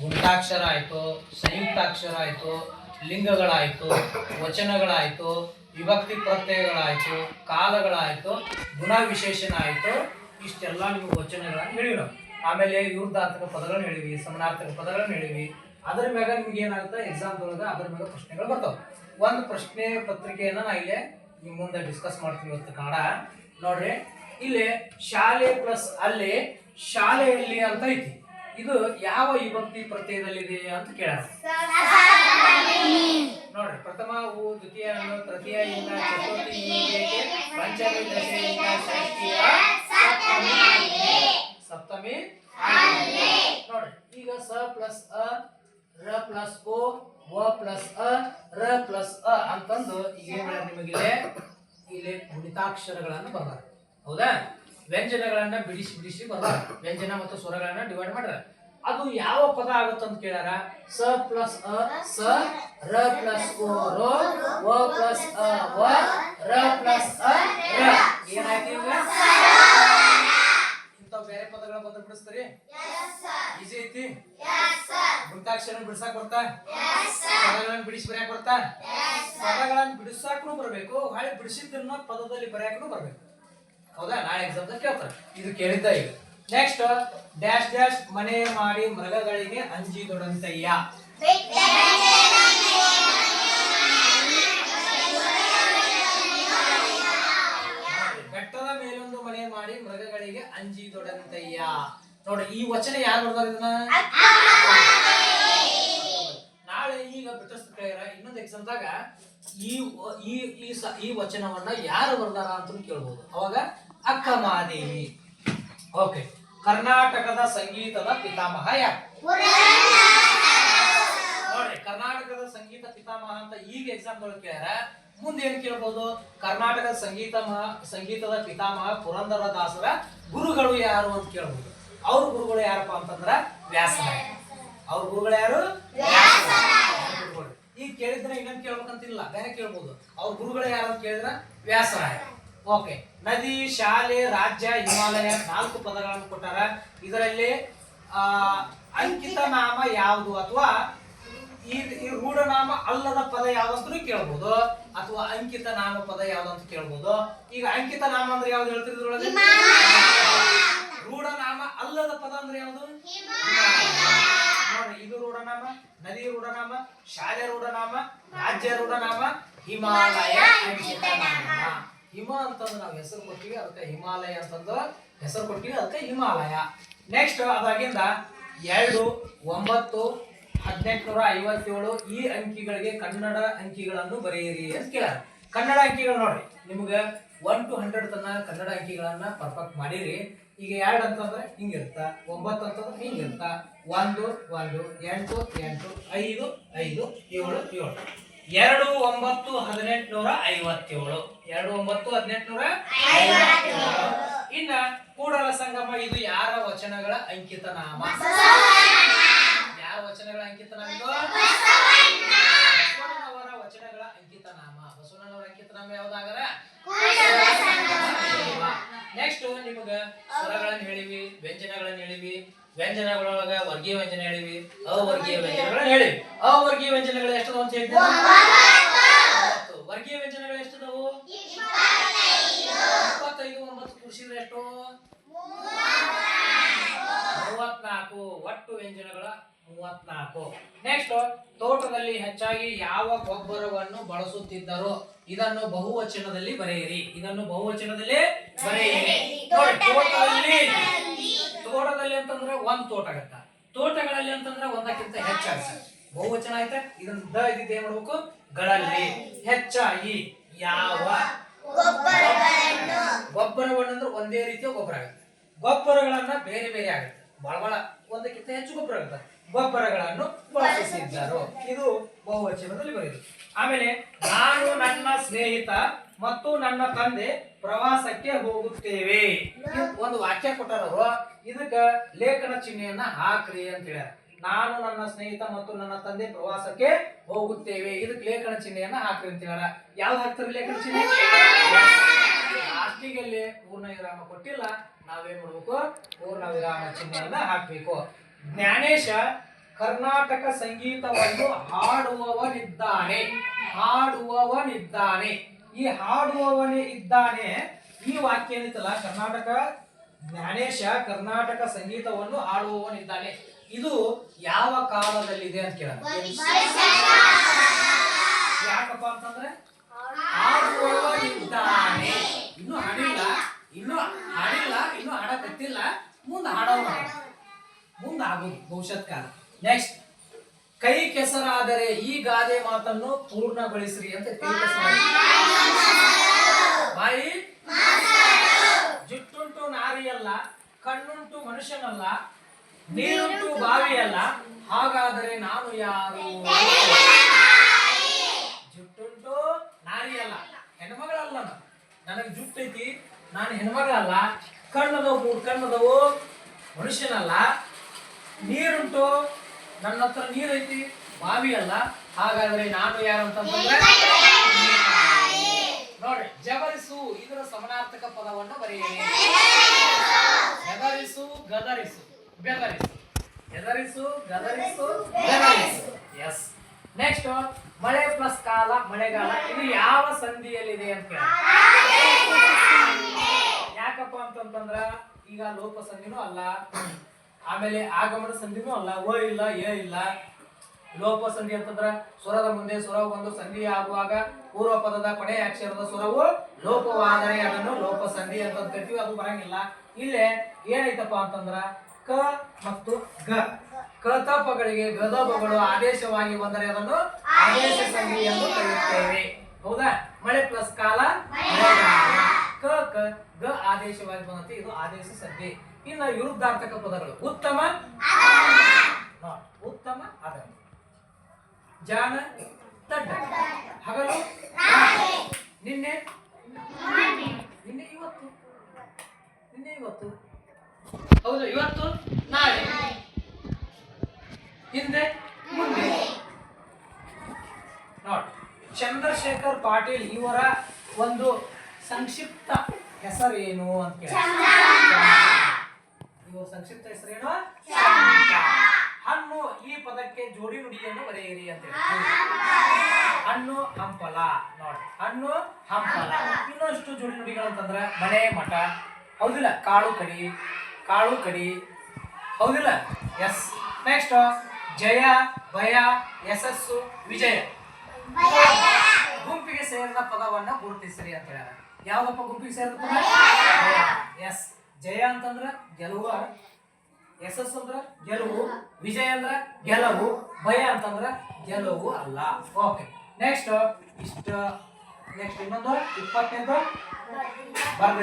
ಗುಣಿತಾಕ್ಷರ ಆಯಿತು ಸಂಯುಕ್ತಾಕ್ಷರ ಆಯಿತು ಲಿಂಗಗಳಾಯಿತು, ವಚನಗಳಾಯಿತು, ವಿಭಕ್ತಿ ಪ್ರತ್ಯಯಗಳಾಯಿತು, ಕಾಲಗಳಾಯಿತು ಗುಣ ವಿಶೇಷಣ ಆಯಿತು ಇಷ್ಟೆಲ್ಲ ನೀವು ವಚನಗಳನ್ನು ನಾವು ಆಮೇಲೆ ವಿರುದ್ಧಾರ್ಥಕ ಪದಗಳನ್ನು ಹೇಳಿವಿ ಸಮನಾರ್ಥಕ ಪದಗಳನ್ನು ಹೇಳಿವಿ ಅದ್ರ ಮ್ಯಾಗ ನಿಮ್ಗೆ ಏನಾಗುತ್ತೆ? ಎಕ್ಸಾಮ್ದೊಳಗೆ ಅದ್ರ ಮ್ಯಾಗ ಪ್ರಶ್ನೆಗಳು ಬರ್ತಾವೆ. ಒಂದು ಪ್ರಶ್ನೆ ಪತ್ರಿಕೆಯನ್ನು ನಾ ಇಲ್ಲೇ ನಿಮ್ಮ ಮುಂದೆ ಡಿಸ್ಕಸ್ ಮಾಡ್ತೀನಿ ಇವತ್ತು ಕನ್ನಡ. ನೋಡ್ರಿ, ಇಲ್ಲಿ ಶಾಲೆ ಪ್ಲಸ್ ಅಲ್ಲಿ ಶಾಲೆಯಲ್ಲಿ ಅಂತ ಐತಿ. ಇದು ಯಾವ ವಿಭಕ್ತಿ ಪ್ರತ್ಯಯದಲ್ಲಿದೆ ಅಂತ ಕೇಳೋಣ. ನೋಡ್ರಿ, ಪ್ರಥಮ ಹೂ ದ್ವಿತೀಯ ಹಣ್ಣು ತೃತೀಯ ಇಂದ ಚತುರ್ಥಿ ಸಪ್ತಮಿ ನೋಡ್ರಿ, ಈಗ ಸ ಪ್ಲಸ್ ಅ, ರ ಪ್ಲಸ್ ಓ ವ ಪ್ಲಸ್ ಅ, ರ ಪ್ಲಸ್ ಅ ಅಂತಂದು ಈಗ ನಿಮಗಿದೆ ಇಲ್ಲಿ ಗುಣಿತಾಕ್ಷರಗಳನ್ನು ಬರ್ತಾರೆ ಹೌದಾ? ವ್ಯಂಜನಗಳನ್ನ ಬಿಡಿಸಿ ಬಿಡಿಸಿ ಬರ್ದಾರ ವ್ಯಂಜನ ಮತ್ತು ಸ್ವರಗಳನ್ನ ಡಿವೈಡ್ ಮಾಡ್ರ ಅದು ಯಾವ ಪದ ಆಗುತ್ತೆ ಅಂತ ಕೇಳ್ಯಾರ? ಸ ಪ್ಲಸ್ ಅ ಸ ರ ಪ್ಲಸ್ ಓ ರೋ ವ ಪ್ಲಸ್ ಅ ವ ರ ಪ್ಲಸ್ ಅ ರ. ಏನಾಯ್ತು ಈಗ? ಇಂಥವ್ ಬೇರೆ ಪದಗಳ ಬಂದು ಬಿಡಿಸ್ತೀರಿ? ಈಸಿ ಐತಿ? ವೃತ್ತಾಕ್ಷರ ಬಿಡಿಸಕ್ ಬರ್ತಾ? ಪದಗಳನ್ನು ಬಿಡಿಸಿ ಬರ್ಯಾಕ ಬರ್ತಾ? ಪದಗಳನ್ನು ಬಿಡಿಸಾಕೂ ಬರಬೇಕು ಹಾಗೆ ಬಿಡಿಸಿದ್ದನ್ನ ಪದದಲ್ಲಿ ಬರ್ಯಾಕನು ಬರ್ಬೇಕು. ಹೌದಾ? ನಾಳೆ ಎಕ್ಸಾಮ್ ಕೇಳ್ತಾರೆ. ಇದು ಕೇಳಿದ್ದ ಈಗ. ನೆಕ್ಸ್ಟ್ ಡ್ಯಾಶ್ ಡ್ಯಾಶ್ ಮನೆ ಮಾಡಿ ಮೃಗಗಳಿಗೆ ಅಂಜಿದೊಡಂತಯ್ಯ ಬೆಟ್ಟದ ಮೇಲೊಂದು ಮನೆ ಮಾಡಿ ಮೃಗಗಳಿಗೆ ಅಂಜಿದೊಡಂತಯ್ಯ ನೋಡಿ, ಈ ವಚನ ಯಾರು ಬರ್ತಾರೆ ಈಗ ಇನ್ನೊಂದು ಎಕ್ಸಾಮ್ದಾಗ ಈ ಈ ಈ ವಚನವನ್ನ ಯಾರು ಬರ್ದಾರ ಅಂತ ಕೇಳ್ಬೋದು. ಅವಾಗ ಅಕ್ಕ ಮಹಾದೇವಿ ಓಕೆ. ಕರ್ನಾಟಕದ ಸಂಗೀತದ ಪಿತಾಮಹ ಯಾರು? ನೋಡ್ರಿ, ಕರ್ನಾಟಕದ ಸಂಗೀತ ಪಿತಾಮಹ ಅಂತ ಈಗ ಎಕ್ಸಾಮ್ ಕೇಳ್ಯಾರ. ಮುಂದೆ ಏನ್ ಕೇಳ್ಬೋದು? ಕರ್ನಾಟಕದ ಸಂಗೀತ ಸಂಗೀತದ ಪಿತಾಮಹ ಪುರಂದರ ದಾಸರ ಗುರುಗಳು ಯಾರು ಅಂತ ಕೇಳ್ಬೋದು. ಅವ್ರ ಗುರುಗಳು ಯಾರಪ್ಪ ಅಂತಂದ್ರ ವ್ಯಾಸರಾಯ ಅವ್ರ ಗುರುಗಳು ಯಾರು ಅವ್ರ ಗುರುಗಳು. ಈಗ ಕೇಳಿದ್ರೆ ಇನ್ನೊಂದು ಕೇಳ್ಬೇಕಂತಿಲ್ಲ. ಬೇರೆ ಕೇಳ್ಬೋದು. ಅವ್ರ ಗುರುಗಳು ಯಾರು ಅಂತ ಕೇಳಿದ್ರ ವ್ಯಾಸರಾಯ. ಓಕೆ ನದಿ ಶಾಲೆ ರಾಜ್ಯ ಹಿಮಾಲಯ ನಾಲ್ಕು ಪದಗಳನ್ನು ಕೊಟ್ಟಾರ. ಇದರಲ್ಲಿ ಆ ಅಂಕಿತ ನಾಮ ಯಾವುದು ಅಥವಾ ಈ ರೂಢನಾಮ ಅಲ್ಲದ ಪದ ಯಾವ್ದಂತೂ ಕೇಳ್ಬೋದು. ಅಥವಾ ಅಂಕಿತ ನಾಮ ಪದ ಯಾವ್ದಂತ ಕೇಳ್ಬೋದು. ಈಗ ಅಂಕಿತ ನಾಮ ಅಂದ್ರೆ ಯಾವ್ದು ಹೇಳ್ತಿದ್ರೊಳಗೆ ರೂಢನಾಮ ಅಲ್ಲದ ಪದ ಅಂದ್ರೆ ಯಾವುದು? ಇದು ರೂಢನಾಮ ನದಿ ರೂಢನಾಮ ಶಾಲೆ ರೂಢನಾಮ ರಾಜ್ಯ ರೂಢನಾಮ ಹಿಮಾಲಯ ಹಿಮ ಅಂತಂದ್ರೆ ನಾವು ಹೆಸರು ಕೊಟ್ಟಿವಿ ಅದಕ್ಕೆ ಹಿಮಾಲಯ ಅಂತಂದು ಹೆಸರು ಕೊಟ್ಟಿವಿ ಅದಕ್ಕೆ ಹಿಮಾಲಯ. ನೆಕ್ಸ್ಟ್ ಅದಾಗಿಂದ ಎರಡು ಒಂಬತ್ತು ಹದಿನೆಂಟುನೂರ ಐವತ್ತೇಳು ಈ ಅಂಕಿಗಳಿಗೆ ಕನ್ನಡ ಅಂಕಿಗಳನ್ನು ಬರೆಯಿರಿ ಅಂತ ಕೇಳ್ಯಾರ. ಕನ್ನಡ ಅಂಕಿಗಳು ನೋಡ್ರಿ ನಿಮ್ಗೆ ಒನ್ ಟು ಹಂಡ್ರೆಡ್ ತನಕ ಕನ್ನಡ ಅಂಕಿಗಳನ್ನು ಪರ್ಫೆಕ್ಟ್ ಮಾಡಿರಿ. ಈಗ ಎರಡು ಅಂತಂದ್ರೆ ಹಿಂಗಿರ್ತ, ಒಂಬತ್ತು ಅಂತಂದ್ರೆ ಹಿಂಗಿರ್ತ. ಒಂದು ಒಂದು, ಎಂಟು ಎಂಟು, ಐದು ಐದು, ಏಳು ಏಳು. ಎರಡು, ಒಂಬತ್ತು, ಹದಿನೆಂಟುನೂರ ಐವತ್ತೇಳು. ಎರಡು, ಒಂಬತ್ತು, ಹದಿನೆಂಟುನೂರ ಇನ್ನ ಕೂಡಲ ಸಂಗಮ, ಇದು ಯಾರ ವಚನಗಳ ಅಂಕಿತ ನಾಮ? ಯಾರ ವಚನಗಳ ಅಂಕಿತ ನಾಮ ಇದು? ಬಸವಣ್ಣನವರ ವಚನಗಳ ಅಂಕಿತ ನಾಮ. ಬಸವಣ್ಣನವರ ಅಂಕಿತ ನಾಮ ಯಾವ್ದಾಗರ ನೆಕ್ಸ್ಟ್ ನಿಮಗ ಸ್ವರಗಳನ್ನ ಹೇಳಿವಿ ವ್ಯಂಜನಗಳನ್ನ ಹೇಳಿವಿ ವ್ಯಂಜನಗಳೊಳಗ ವರ್ಗೀಯ ವ್ಯಂಜನ ಹೇಳಿವಿ ಅವರ್ಗೀಯ ವ್ಯಂಜನಗಳನ್ನ ಹೇಳಿವಿ. ಅವರ್ಗೀಯ ವ್ಯಂಜನಗಳು ಎಷ್ಟು ಅಂತ ಹೇಳ್ತೀವಿ ವರ್ಗೀಯ ವ್ಯಂಜನಗಳು ಎಷ್ಟು ಅದಾವು? ಇಪ್ಪತ್ತೈದು ಒಂಬತ್ತು ಕೂಡಿಸಿದ್ರೆ ಎಷ್ಟು? ಮೂವತ್ನಾಲ್ಕು. ಒಟ್ಟು ವ್ಯಂಜನಗಳ ಮೂವತ್ನಾಲ್ಕು. ನೆಕ್ಸ್ಟ್ ತೋಟದಲ್ಲಿ ಹೆಚ್ಚಾಗಿ ಯಾವ ಗೊಬ್ಬರವನ್ನು ಬಳಸುತ್ತಿದ್ದರು? ಇದನ್ನು ಬಹುವಚನದಲ್ಲಿ ಬರೆಯಿರಿ. ಇದನ್ನು ಬಹುವಚನದಲ್ಲಿ ಬರೆಯಿರಿ. ತೋಟದಲ್ಲಿ ತೋಟದಲ್ಲಿ ಅಂತಂದ್ರೆ ಒಂದ್ ತೋಟ ಆಗತ್ತ. ತೋಟಗಳಲ್ಲಿ ಅಂತಂದ್ರೆ ಒಂದಕ್ಕಿಂತ ಹೆಚ್ಚಾಗತ್ತೆ ಬಹುವಚನ ಆಯ್ತಾ ಇದನ್ನ ದ ಇದ್ದಿದ್ದು ಏನ್ ಮಾಡ್ಬೇಕು? ಗಳಲ್ಲಿ. ಹೆಚ್ಚಾಗಿ ಯಾವ? ಗೊಬ್ಬರವನ್ನು ಅಂದ್ರೆ ಒಂದೇ ರೀತಿಯ ಗೊಬ್ಬರ ಆಗುತ್ತೆ. ಗೊಬ್ಬರಗಳನ್ನ ಬೇರೆ ಬೇರೆ ಆಗುತ್ತೆ. ಬಹಳ ಬಹಳ ಒಂದಕ್ಕಿಂತ ಹೆಚ್ಚು ಗೊಬ್ಬರ ಆಗುತ್ತೆ. ಗೊಬ್ಬರಗಳನ್ನು ಬಳಸುತ್ತಿದ್ದರು. ಇದು ಬಹುವಚನದಲ್ಲಿ ಬರೆಯುದು ಆಮೇಲೆ, ನಾನು ನನ್ನ ಸ್ನೇಹಿತ ಮತ್ತು ನನ್ನ ತಂದೆ ಪ್ರವಾಸಕ್ಕೆ ಹೋಗುತ್ತೇವೆ. ಒಂದು ವಾಕ್ಯ ಕೊಟ್ಟಾರವರು. ಇದಕ್ಕೆ ಲೇಖನ ಚಿಹ್ನೆಯನ್ನ ಹಾಕ್ರಿ ಅಂತ ಹೇಳ್ಯಾರ. ನಾನು ನನ್ನ ಸ್ನೇಹಿತ ಮತ್ತು ನನ್ನ ತಂದೆ ಪ್ರವಾಸಕ್ಕೆ ಹೋಗುತ್ತೇವೆ. ಇದಕ್ಕೆ ಲೇಖನ ಚಿಹ್ನೆಯನ್ನ ಹಾಕ್ರಿ ಅಂತ ಹೇಳ್ಯಾರ. ಯಾವ್ದು ಹಾಕ್ತಾರೆ ಲೇಖನ ಚಿಹ್ನೆ? ಲಾಸ್ಟಿಗೆ ಪೂರ್ಣ ವಿರಾಮ ಕೊಟ್ಟಿಲ್ಲ. ನಾವೇನ್ ಮಾಡ್ಬೇಕು? ಪೂರ್ಣ ವಿರಾಮ ಚಿಹ್ನೆಯನ್ನ ಹಾಕ್ಬೇಕು. ಜ್ಞಾನೇಶ ಕರ್ನಾಟಕ ಸಂಗೀತವನ್ನು ಹಾಡುವವನಿದ್ದಾನೆ ಹಾಡುವವನಿದ್ದಾನೆ. ಈ ಹಾಡುವವನೇ ಇದ್ದಾನೆ ಈ ವಾಕ್ಯ ಏನಿತ್ತಲ್ಲ? ಕರ್ನಾಟಕ ಜ್ಞಾನೇಶ ಕರ್ನಾಟಕ ಸಂಗೀತವನ್ನು ಹಾಡುವವನಿದ್ದಾನೆ. ಇದು ಯಾವ ಕಾಲದಲ್ಲಿದೆ ಅಂತ ಕೇಳ ಯಾಕಪ್ಪ ಅಂತಂದ್ರೆ ಹಾಡುವವನಿದ್ದಾನೆ ಇನ್ನು ಹಾಡಿಲ್ಲ ಇನ್ನು ಹಾಡಿಲ್ಲ ಇನ್ನು ಹಾಡಕತ್ತಿಲ್ಲ ಮುಂದೆ ಹಾಡೋಣ ಮುಂದೆ ಆಗೋದು ಭವಿಷ್ಯತ್ ನೆಕ್ಸ್ಟ್ ಕೈ ಕೆಸರಾದರೆ ಈ ಗಾದೆ ಮಾತನ್ನು ಪೂರ್ಣಗೊಳಿಸ್ರಿ ಅಂತ ಬಾಯಿ ಜುಟ್ಟುಂಟು ನಾರಿಯಲ್ಲ, ಕಣ್ಣುಂಟು ಮನುಷ್ಯನಲ್ಲ, ನೀರುಂಟು ಬಾವಿಯಲ್ಲ, ಹಾಗಾದರೆ ನಾನು ಯಾರು? ಜುಟ್ಟುಂಟು ನಾರಿಯಲ್ಲ. ಹೆಣ್ಮಗಳಲ್ಲ ನಾನು. ನನಗೆ ಜುಟ್ಟೈತಿ, ನಾನು ಹೆಣ್ಮಗಳಲ್ಲ. ಕಣ್ಣದವು ಕಣ್ಣದವು ಮನುಷ್ಯನಲ್ಲ. ನೀರುಂಟು. ನನ್ನ ಹತ್ರ ನೀರೈತಿ. ಬಾವಿ ಅಲ್ಲ. ಹಾಗಾದ್ರೆ ನಾನು ಯಾರು ಅಂತಂದ್ರೆ ನೋಡಿ ಜಬರಿಸು ಇದರ ಸಮನಾರ್ಥಕ ಪದವನ್ನು ಬರೆಯಿರಿ. ಹೆದರಿಸು ಗದರಿಸು ಬೆದರಿಸು. ಹೆದರಿಸು ಗದರಿಸು ಬೆದರಿಸು. ಎಸ್ ನೆಕ್ಸ್ಟ್ ಮಳೆ ಪ್ಲಸ್ ಕಾಲ ಮಳೆಗಾಲ ಇದು ಯಾವ ಸಂಧಿಯಲ್ಲಿದೆ ಅಂತ ಕೇಳಿ. ಯಾಕಪ್ಪ ಅಂತಂತಂದ್ರ ಈಗ ಲೋಪ ಸಂಧಿನೂ ಅಲ್ಲ. ಆಮೇಲೆ ಆಗಮನ ಸಂಧಿನೂ ಅಲ್ಲ ಓ ಇಲ್ಲ ಏ ಇಲ್ಲ. ಲೋಪ ಸಂಧಿ ಅಂತಂದ್ರ ಸ್ವರದ ಮುಂದೆ ಸ್ವರ ಬಂದು ಸಂಧಿ ಆಗುವಾಗ ಪೂರ್ವ ಪದದ ಕೊನೆಯ ಅಕ್ಷರದ ಸ್ವರವು ಲೋಪವಾದರೆ ಅದನ್ನು ಲೋಪ ಸಂಧಿ ಅಂತ ಕರಿತೀವಿ, ಅದು ಬರಂಗಿಲ್ಲ. ಇಲ್ಲೇ ಏನೈತಪ್ಪ ಅಂತಂದ್ರ ಕ ಮತ್ತು ಗ ಕತಪಗಳಿಗೆ ಗದಪಗಳು ಆದೇಶವಾಗಿ ಬಂದರೆ ಅದನ್ನು ಆದೇಶ ಸಂಧಿ ಎಂದು ಕರೆಯುತ್ತೇವೆ. ಹೌದಾ? ಮಳೆ ಪ್ಲಸ್ ಕಾಲ ಕ, ಗ ಆದೇಶವಾಗಿ ಬಂದಂತೆ ಇದು ಆದೇಶ ಸಂಧಿ. ಇನ್ನು ವಿರುದ್ಧಾರ್ಥಕ ಪದಗಳು ಉತ್ತಮ ಉತ್ತಮ ಅದ ಜಾನ ತಡ್ಡ. ಹಗಲು ನಿನ್ನೆ? ನಿನ್ನೆ ಇವತ್ತು? ನಿನ್ನೆ ಇವತ್ತು? ಹೌದು, ಇವತ್ತು, ನಾಳೆ. ಹಿಂದೆ, ಮುಂದೆ. ನೋಡಿ, ಚಂದ್ರಶೇಖರ್ ಪಾಟೀಲ್ ಇವರ ಒಂದು ಸಂಕ್ಷಿಪ್ತ ಹೆಸರೇನು ಅಂತ ಕೇಳಿ. ಇವ ಸಂಕ್ಷಿಪ್ತ ಹೆಸರೇನು ಹಣ್ಣು ಈ ಪದಕ್ಕೆ ಜೋಡಿ ನುಡಿಯನ್ನು ಬರೆಯಿರಿ ಅಂತ ಹೇಳಿ. ಹಣ್ಣು. ಹಂಪಲ. ನೋಡಿ ಹಣ್ಣು ಹಂಪಲ. ಇನ್ನಷ್ಟು ಜೋಡಿ ನುಡಿಗಳು ಅಂತಂದ್ರೆ ಮನೆ ಮಠ. ಹೌದಿಲ್ಲ? ಕಾಳು ಕಡಿ ಕಾಳು ಕಡಿ. ಹೌದಿಲ್ಲ? ಎಸ್ ನೆಕ್ಸ್ಟ್ ಜಯ ಭಯ ಯಶಸ್ಸು ವಿಜಯ. ಗುಂಪಿಗೆ ಸೇರಿದ ಪದವನ್ನ ಗುರುತಿಸಿರಿ ಅಂತ ಹೇಳ್ಯಾರ ಯಾವ್ದಪ್ಪ ಗುಂಪಿಗೆ ಸೇರಿದ ಪದ? ಎಸ್ ಜಯ ಅಂತಂದ್ರ ಗೆಲುವ ಯಶಸ್ ಅಂದ್ರ ಗೆಲುವು, ವಿಜಯ ಅಂದ್ರ ಗೆಲುವು, ಭಯ ಅಂತಂದ್ರ ಗೆಲುವು ಅಲ್ಲ. ಓಕೆ ನೆಕ್ಸ್ಟ್ ಇಷ್ಟ ನೆಕ್ಸ್ಟ್ ಇನ್ನೊಂದು, ಇಪ್ಪತ್ತೆಂಟು. ಬರ್ರಿ.